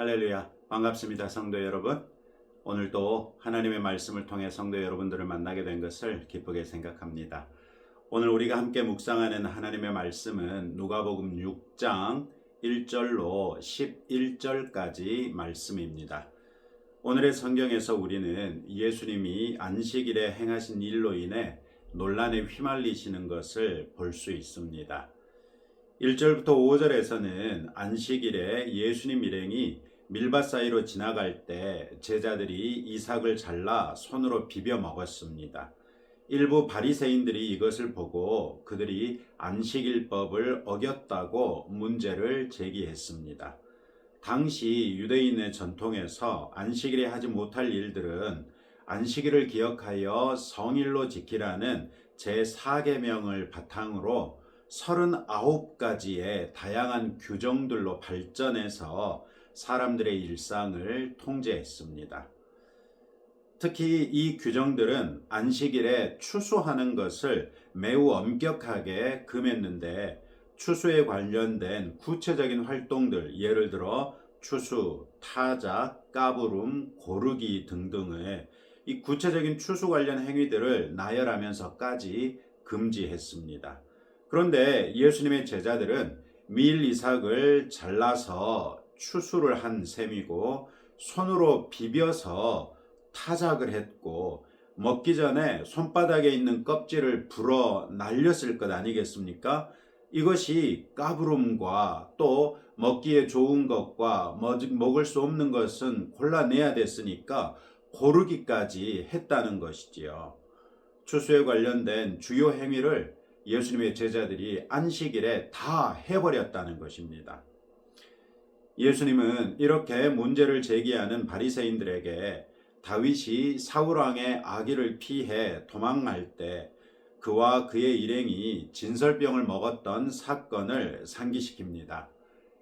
할렐루야. 반갑습니다. 성도 여러분. 오늘도 하나님의 말씀을 통해 성도 여러분들을 만나게 된 것을 기쁘게 생각합니다. 오늘 우리가 함께 묵상하는 하나님의 말씀은 누가복음 6장 1절로 11절까지 말씀입니다. 오늘의 성경에서 우리는 예수님이 안식일에 행하신 일로 인해 논란에 휘말리시는 것을 볼 수 있습니다. 1절부터 5절에서는 안식일에 예수님 일행이 밀밭 사이로 지나갈 때 제자들이 이삭을 잘라 손으로 비벼 먹었습니다. 일부 바리새인들이 이것을 보고 그들이 안식일법을 어겼다고 문제를 제기했습니다. 당시 유대인의 전통에서 안식일에 하지 못할 일들은 안식일을 기억하여 성일로 지키라는 제4계명을 바탕으로 39가지의 다양한 규정들로 발전해서 사람들의 일상을 통제했습니다. 특히 이 규정들은 안식일에 추수하는 것을 매우 엄격하게 금했는데 추수에 관련된 구체적인 활동들, 예를 들어 추수, 타작, 까부름, 고르기 등등의 이 구체적인 추수 관련 행위들을 나열하면서까지 금지했습니다. 그런데 예수님의 제자들은 밀 이삭을 잘라서 추수를 한 셈이고 손으로 비벼서 타작을 했고 먹기 전에 손바닥에 있는 껍질을 불어 날렸을 것 아니겠습니까? 이것이 까부름과 또 먹기에 좋은 것과 먹을 수 없는 것은 골라내야 됐으니까 고르기까지 했다는 것이지요. 추수에 관련된 주요 행위를 예수님의 제자들이 안식일에 다 해버렸다는 것입니다. 예수님은 이렇게 문제를 제기하는 바리새인들에게 다윗이 사울 왕의 아기를 피해 도망갈 때 그와 그의 일행이 진설병을 먹었던 사건을 상기시킵니다.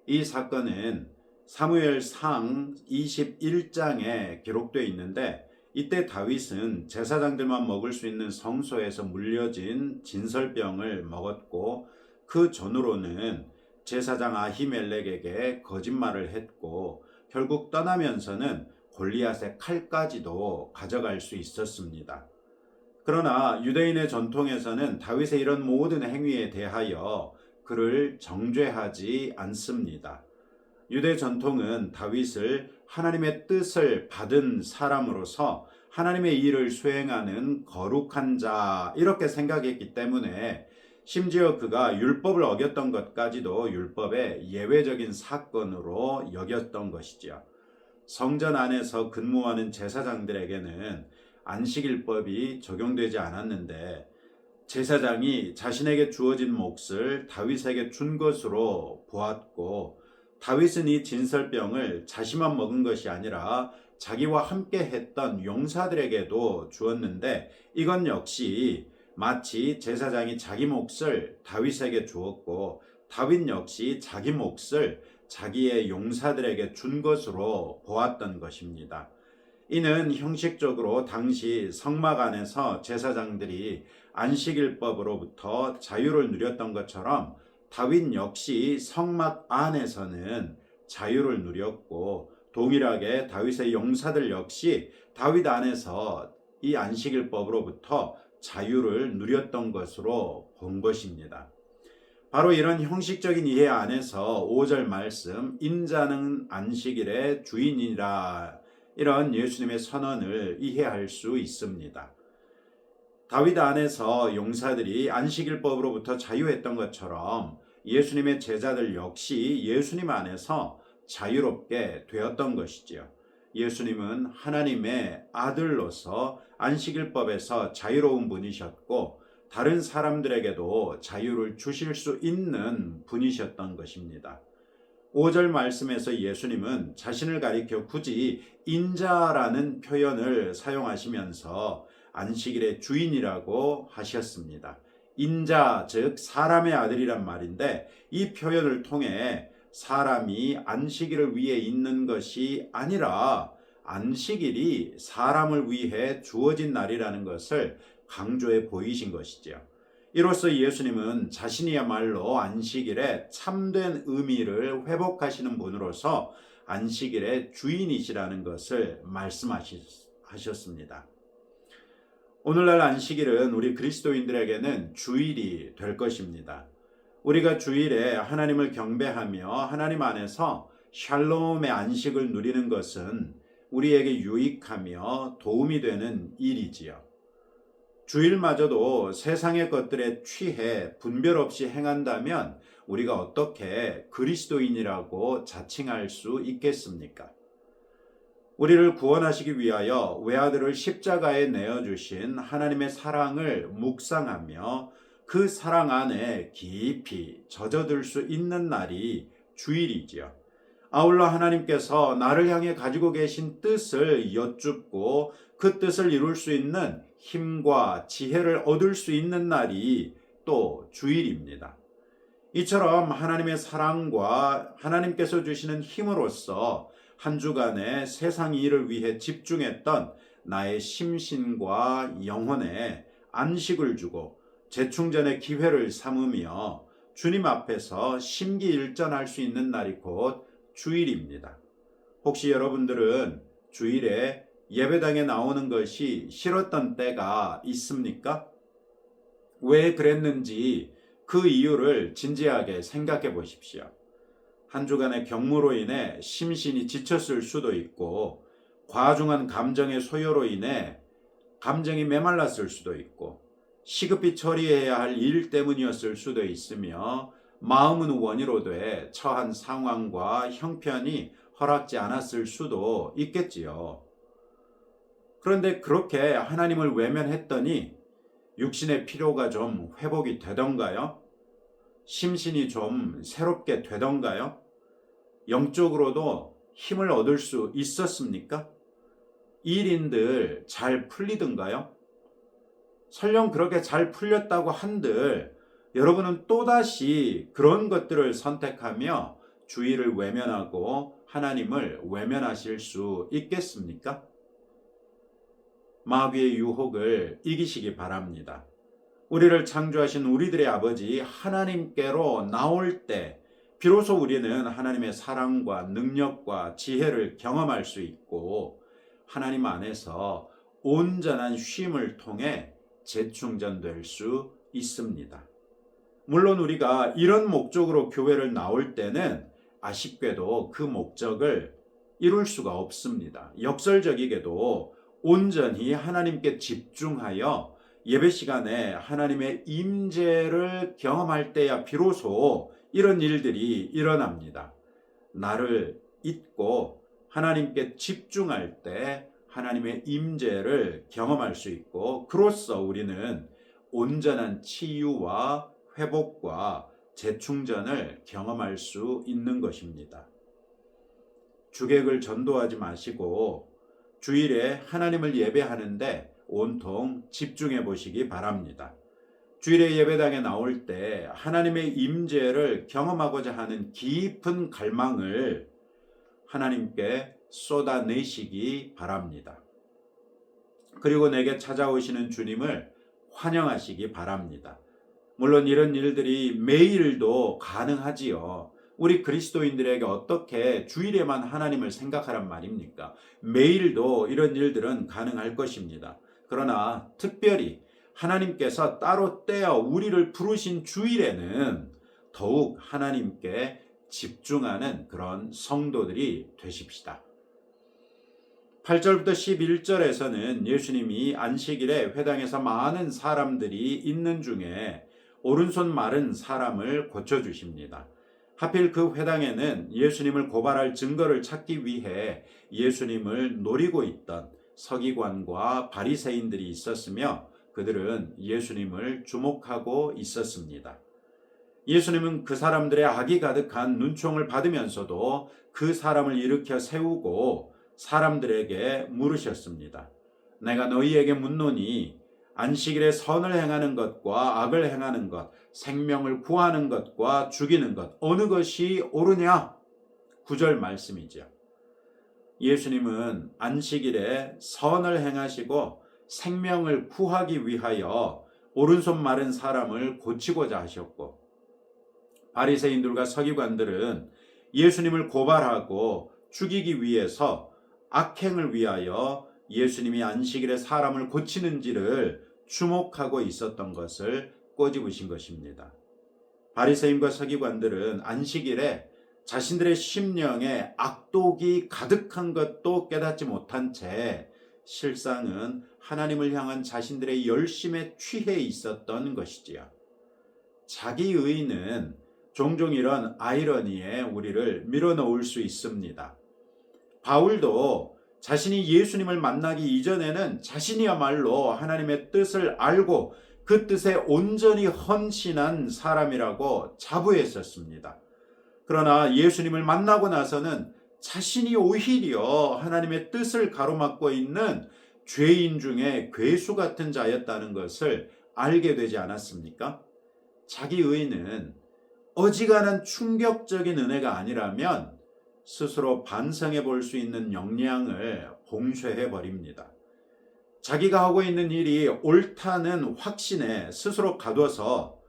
이 사건은 사무엘상 21장에 기록되어 있는데 이때 다윗은 제사장들만 먹을 수 있는 성소에서 물려진 진설병을 먹었고 그 전후로는 제사장 아히멜렉에게 거짓말을 했고 결국 떠나면서는 골리앗의 칼까지도 가져갈 수 있었습니다. 그러나 유대인의 전통에서는 다윗의 이런 모든 행위에 대하여 그를 정죄하지 않습니다. 유대 전통은 다윗을 하나님의 뜻을 받은 사람으로서 하나님의 일을 수행하는 거룩한 자 이렇게 생각했기 때문에 심지어 그가 율법을 어겼던 것까지도 율법의 예외적인 사건으로 여겼던 것이지요. 성전 안에서 근무하는 제사장들에게는 안식일법이 적용되지 않았는데 제사장이 자신에게 주어진 몫을 다윗에게 준 것으로 보았고 다윗은 이 진설병을 자신만 먹은 것이 아니라 자기와 함께 했던 용사들에게도 주었는데 이건 역시 마치 제사장이 자기 몫을 다윗에게 주었고 다윗 역시 자기 몫을 자기의 용사들에게 준 것으로 보았던 것입니다. 이는 형식적으로 당시 성막 안에서 제사장들이 안식일법으로부터 자유를 누렸던 것처럼 다윗 역시 성막 안에서는 자유를 누렸고 동일하게 다윗의 용사들 역시 다윗 안에서 이 안식일법으로부터 자유를 누렸던 것으로 본 것입니다. 바로 이런 형식적인 이해 안에서 5절 말씀 인자는 안식일의 주인이라 이런 예수님의 선언을 이해할 수 있습니다. 다윗 안에서 용사들이 안식일법으로부터 자유했던 것처럼 예수님의 제자들 역시 예수님 안에서 자유롭게 되었던 것이지요. 예수님은 하나님의 아들로서 안식일법에서 자유로운 분이셨고 다른 사람들에게도 자유를 주실 수 있는 분이셨던 것입니다. 5절 말씀에서 예수님은 자신을 가리켜 굳이 인자라는 표현을 사용하시면서 안식일의 주인이라고 하셨습니다. 인자, 즉 사람의 아들이란 말인데 이 표현을 통해 사람이 안식일을 위해 있는 것이 아니라 안식일이 사람을 위해 주어진 날이라는 것을 강조해 보이신 것이죠. 이로써 예수님은 자신이야말로 안식일에 참된 의미를 회복하시는 분으로서 안식일의 주인이시라는 것을 말씀하셨습니다. 오늘날 안식일은 우리 그리스도인들에게는 주일이 될 것입니다. 우리가 주일에 하나님을 경배하며 하나님 안에서 샬롬의 안식을 누리는 것은 우리에게 유익하며 도움이 되는 일이지요. 주일마저도 세상의 것들에 취해 분별 없이 행한다면 우리가 어떻게 그리스도인이라고 자칭할 수 있겠습니까? 우리를 구원하시기 위하여 외아들을 십자가에 내어주신 하나님의 사랑을 묵상하며 그 사랑 안에 깊이 젖어들 수 있는 날이 주일이지요. 아울러 하나님께서 나를 향해 가지고 계신 뜻을 여쭙고 그 뜻을 이룰 수 있는 힘과 지혜를 얻을 수 있는 날이 또 주일입니다. 이처럼 하나님의 사랑과 하나님께서 주시는 힘으로써 한 주간의 세상 일을 위해 집중했던 나의 심신과 영혼에 안식을 주고 재충전의 기회를 삼으며 주님 앞에서 심기일전할 수 있는 날이 곧 주일입니다. 혹시 여러분들은 주일에 예배당에 나오는 것이 싫었던 때가 있습니까? 왜 그랬는지 그 이유를 진지하게 생각해 보십시오. 한 주간의 경무로 인해 심신이 지쳤을 수도 있고, 과중한 감정의 소요로 인해 감정이 메말랐을 수도 있고, 시급히 처리해야 할 일 때문이었을 수도 있으며, 마음은 원이로 돼 처한 상황과 형편이 허락지 않았을 수도 있겠지요. 그런데 그렇게 하나님을 외면했더니 육신의 필요가 좀 회복이 되던가요? 심신이 좀 새롭게 되던가요? 영적으로도 힘을 얻을 수 있었습니까? 일인들 잘 풀리던가요? 설령 그렇게 잘 풀렸다고 한들 여러분은 또다시 그런 것들을 선택하며 주의를 외면하고 하나님을 외면하실 수 있겠습니까? 마귀의 유혹을 이기시기 바랍니다. 우리를 창조하신 우리들의 아버지 하나님께로 나올 때 비로소 우리는 하나님의 사랑과 능력과 지혜를 경험할 수 있고 하나님 안에서 온전한 쉼을 통해 재충전될 수 있습니다. 물론 우리가 이런 목적으로 교회를 나올 때는 아쉽게도 그 목적을 이룰 수가 없습니다. 역설적이게도 온전히 하나님께 집중하여 예배 시간에 하나님의 임재를 경험할 때야 비로소 이런 일들이 일어납니다. 나를 잊고 하나님께 집중할 때 하나님의 임재를 경험할 수 있고 그로써 우리는 온전한 치유와 회복과 재충전을 경험할 수 있는 것입니다. 주객을 전도하지 마시고 주일에 하나님을 예배하는데 온통 집중해 보시기 바랍니다. 주일에 예배당에 나올 때 하나님의 임재를 경험하고자 하는 깊은 갈망을 하나님께 쏟아내시기 바랍니다. 그리고 내게 찾아오시는 주님을 환영하시기 바랍니다. 물론 이런 일들이 매일도 가능하지요. 우리 그리스도인들에게 어떻게 주일에만 하나님을 생각하란 말입니까? 매일도 이런 일들은 가능할 것입니다. 그러나 특별히 하나님께서 따로 떼어 우리를 부르신 주일에는 더욱 하나님께 집중하는 그런 성도들이 되십시다. 8절부터 11절에서는 예수님이 안식일에 회당에서 많은 사람들이 있는 중에 오른손 마른 사람을 고쳐주십니다. 하필 그 회당에는 예수님을 고발할 증거를 찾기 위해 예수님을 노리고 있던 서기관과 바리새인들이 있었으며 그들은 예수님을 주목하고 있었습니다. 예수님은 그 사람들의 악이 가득한 눈총을 받으면서도 그 사람을 일으켜 세우고 사람들에게 물으셨습니다. 내가 너희에게 묻노니 안식일에 선을 행하는 것과 악을 행하는 것, 생명을 구하는 것과 죽이는 것, 어느 것이 옳으냐? 구절 말씀이죠. 예수님은 안식일에 선을 행하시고 생명을 구하기 위하여 오른손 마른 사람을 고치고자 하셨고 바리새인들과 서기관들은 예수님을 고발하고 죽이기 위해서 악행을 위하여 예수님이 안식일에 사람을 고치는지를 주목하고 있었던 것을 꼬집으신 것입니다. 바리새인과 서기관들은 안식일에 자신들의 심령에 악독이 가득한 것도 깨닫지 못한 채 실상은 하나님을 향한 자신들의 열심에 취해 있었던 것이지요. 자기 의는 종종 이런 아이러니에 우리를 밀어넣을 수 있습니다. 바울도 자신이 예수님을 만나기 이전에는 자신이야말로 하나님의 뜻을 알고 그 뜻에 온전히 헌신한 사람이라고 자부했었습니다. 그러나 예수님을 만나고 나서는 자신이 오히려 하나님의 뜻을 가로막고 있는 죄인 중에 괴수 같은 자였다는 것을 알게 되지 않았습니까? 자기 의는 어지간한 충격적인 은혜가 아니라면 스스로 반성해 볼 수 있는 역량을 봉쇄해 버립니다. 자기가 하고 있는 일이 옳다는 확신에 스스로 가둬서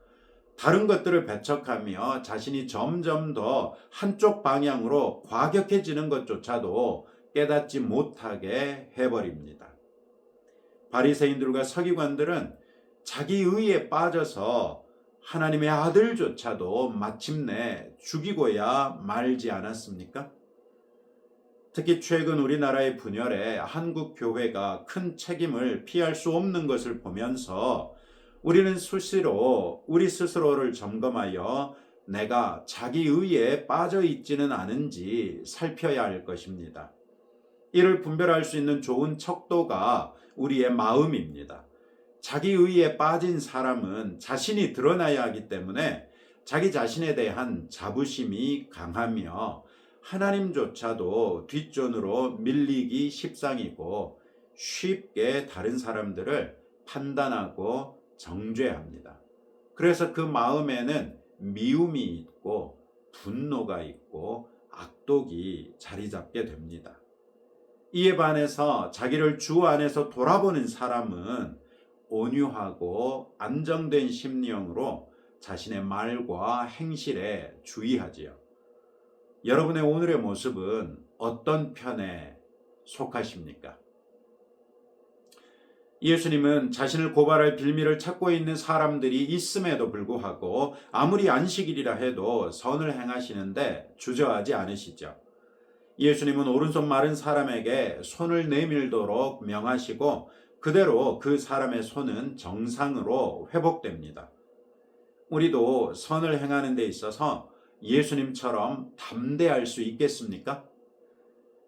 다른 것들을 배척하며 자신이 점점 더 한쪽 방향으로 과격해지는 것조차도 깨닫지 못하게 해버립니다. 바리새인들과 서기관들은 자기 의에 빠져서 하나님의 아들조차도 마침내 죽이고야 말지 않았습니까? 특히 최근 우리나라의 분열에 한국 교회가 큰 책임을 피할 수 없는 것을 보면서 우리는 수시로 우리 스스로를 점검하여 내가 자기 의에 빠져 있지는 않은지 살펴야 할 것입니다. 이를 분별할 수 있는 좋은 척도가 우리의 마음입니다. 자기 의에 빠진 사람은 자신이 드러나야 하기 때문에 자기 자신에 대한 자부심이 강하며 하나님조차도 뒷전으로 밀리기 십상이고 쉽게 다른 사람들을 판단하고 정죄합니다. 그래서 그 마음에는 미움이 있고 분노가 있고 악독이 자리 잡게 됩니다. 이에 반해서 자기를 주 안에서 돌아보는 사람은 온유하고 안정된 심령으로 자신의 말과 행실에 주의하지요. 여러분의 오늘의 모습은 어떤 편에 속하십니까? 예수님은 자신을 고발할 빌미를 찾고 있는 사람들이 있음에도 불구하고 아무리 안식일이라 해도 선을 행하시는데 주저하지 않으시죠. 예수님은 오른손 마른 사람에게 손을 내밀도록 명하시고 그대로 그 사람의 손은 정상으로 회복됩니다. 우리도 선을 행하는 데 있어서 예수님처럼 담대할 수 있겠습니까?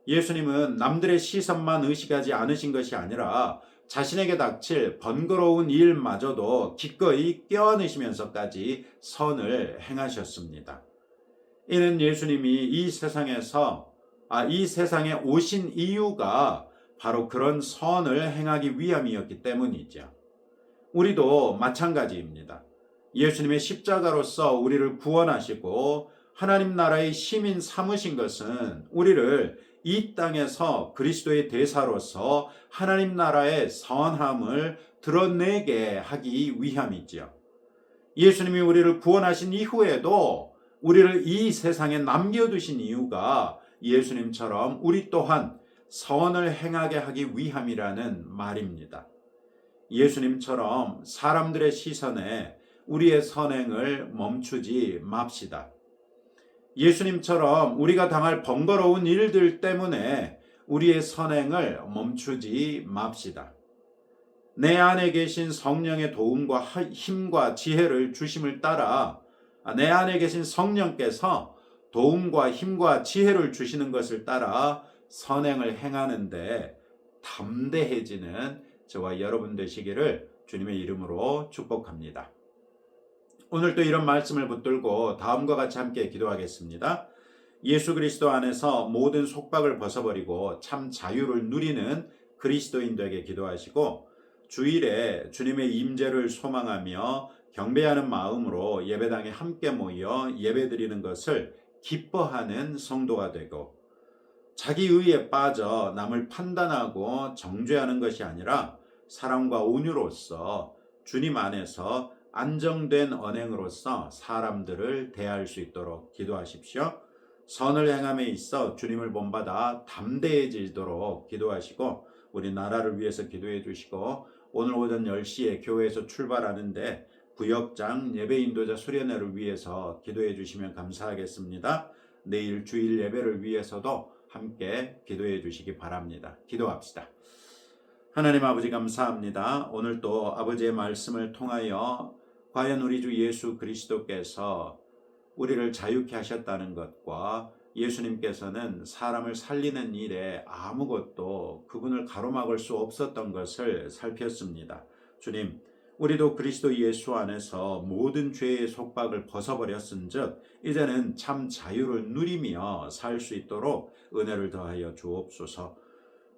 예수님은 남들의 시선만 의식하지 않으신 것이 아니라 자신에게 닥칠 번거로운 일마저도 기꺼이 껴안으시면서까지 선을 행하셨습니다. 이는 예수님이 이 세상에서 아, 이 세상에 오신 이유가 바로 그런 선을 행하기 위함이었기 때문이죠. 우리도 마찬가지입니다. 예수님의 십자가로서 우리를 구원하시고 하나님 나라의 시민 삼으신 것은 우리를 이 땅에서 그리스도의 대사로서 하나님 나라의 선함을 드러내게 하기 위함이지요. 예수님이 우리를 구원하신 이후에도 우리를 이 세상에 남겨두신 이유가 예수님처럼 우리 또한 선을 행하게 하기 위함이라는 말입니다. 예수님처럼 사람들의 시선에 우리의 선행을 멈추지 맙시다. 예수님처럼 우리가 당할 번거로운 일들 때문에 우리의 선행을 멈추지 맙시다. 내 안에 계신 성령의 도움과 힘과 지혜를 주심을 따라 내 안에 계신 성령께서 도움과 힘과 지혜를 주시는 것을 따라 선행을 행하는데 담대해지는 저와 여러분 되시기를 주님의 이름으로 축복합니다. 오늘 또 이런 말씀을 붙들고 다음과 같이 함께 기도하겠습니다. 예수 그리스도 안에서 모든 속박을 벗어버리고 참 자유를 누리는 그리스도인 되게 기도하시고 주일에 주님의 임재를 소망하며 경배하는 마음으로 예배당에 함께 모여 예배드리는 것을 기뻐하는 성도가 되고 자기 의에 빠져 남을 판단하고 정죄하는 것이 아니라 사랑과 온유로서 주님 안에서 안정된 언행으로서 사람들을 대할 수 있도록 기도하십시오. 선을 행함에 있어 주님을 본받아 담대해지도록 기도하시고 우리 나라를 위해서 기도해 주시고 오늘 오전 10시에 교회에서 출발하는데 구역장 예배 인도자 수련회를 위해서 기도해 주시면 감사하겠습니다. 내일 주일 예배를 위해서도 함께 기도해 주시기 바랍니다. 기도합시다. 하나님 아버지 감사합니다. 오늘 또 아버지의 말씀을 통하여 과연 우리 주 예수 그리스도께서 우리를 자유케 하셨다는 것과 예수님께서는 사람을 살리는 일에 아무것도 그분을 가로막을 수 없었던 것을 살폈습니다. 주님, 우리도 그리스도 예수 안에서 모든 죄의 속박을 벗어버렸은즉 이제는 참 자유를 누리며 살 수 있도록 은혜를 더하여 주옵소서.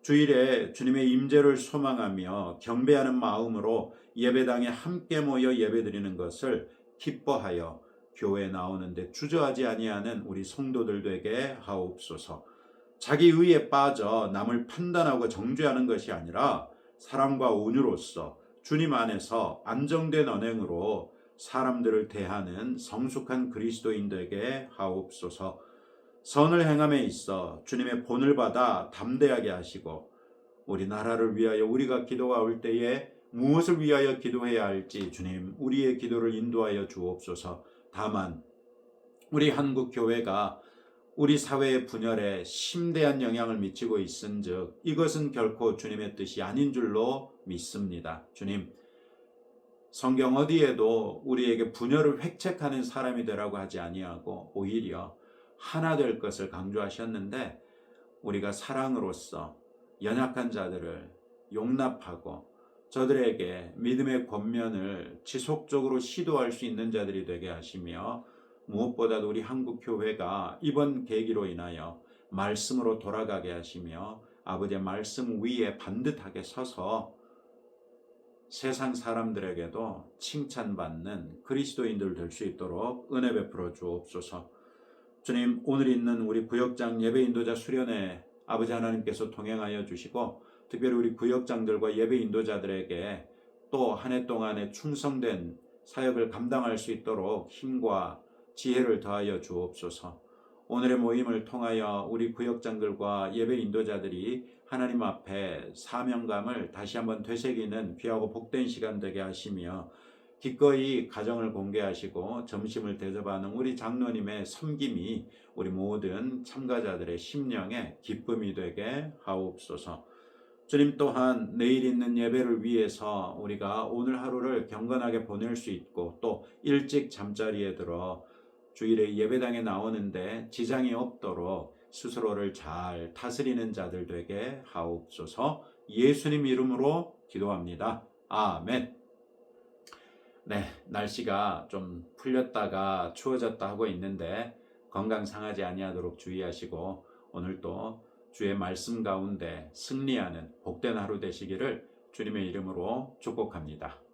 주일에 주님의 임재를 소망하며 경배하는 마음으로 예배당에 함께 모여 예배드리는 것을 기뻐하여 교회 나오는데 주저하지 아니하는 우리 성도들 되게 하옵소서. 자기 의에 빠져 남을 판단하고 정죄하는 것이 아니라 사랑과 온유로서 주님 안에서 안정된 언행으로 사람들을 대하는 성숙한 그리스도인 되게 하옵소서. 선을 행함에 있어 주님의 본을 받아 담대하게 하시고 우리 나라를 위하여 우리가 기도할 때에 무엇을 위하여 기도해야 할지 주님 우리의 기도를 인도하여 주옵소서. 다만 우리 한국 교회가 우리 사회의 분열에 심대한 영향을 미치고 있은즉 이것은 결코 주님의 뜻이 아닌 줄로 믿습니다. 주님 성경 어디에도 우리에게 분열을 획책하는 사람이 되라고 하지 아니하고 오히려 하나 될 것을 강조하셨는데 우리가 사랑으로서 연약한 자들을 용납하고 저들에게 믿음의 권면을 지속적으로 시도할 수 있는 자들이 되게 하시며 무엇보다도 우리 한국 교회가 이번 계기로 인하여 말씀으로 돌아가게 하시며 아버지의 말씀 위에 반듯하게 서서 세상 사람들에게도 칭찬받는 그리스도인들 될 수 있도록 은혜 베풀어 주옵소서. 주님 오늘 있는 우리 구역장 예배 인도자 수련회 아버지 하나님께서 동행하여 주시고 특별히 우리 구역장들과 예배 인도자들에게 또 한 해 동안에 충성된 사역을 감당할 수 있도록 힘과 지혜를 더하여 주옵소서. 오늘의 모임을 통하여 우리 구역장들과 예배 인도자들이 하나님 앞에 사명감을 다시 한번 되새기는 귀하고 복된 시간 되게 하시며 기꺼이 가정을 공개하시고 점심을 대접하는 우리 장로님의 섬김이 우리 모든 참가자들의 심령에 기쁨이 되게 하옵소서. 주님 또한 내일 있는 예배를 위해서 우리가 오늘 하루를 경건하게 보낼 수 있고 또 일찍 잠자리에 들어 주일에 예배당에 나오는데 지장이 없도록 스스로를 잘 다스리는 자들 되게 하옵소서 예수님 이름으로 기도합니다. 아멘. 네, 날씨가 좀 풀렸다가 추워졌다 하고 있는데 건강 상하지 아니하도록 주의하시고 오늘도 주의 말씀 가운데 승리하는 복된 하루 되시기를 주님의 이름으로 축복합니다.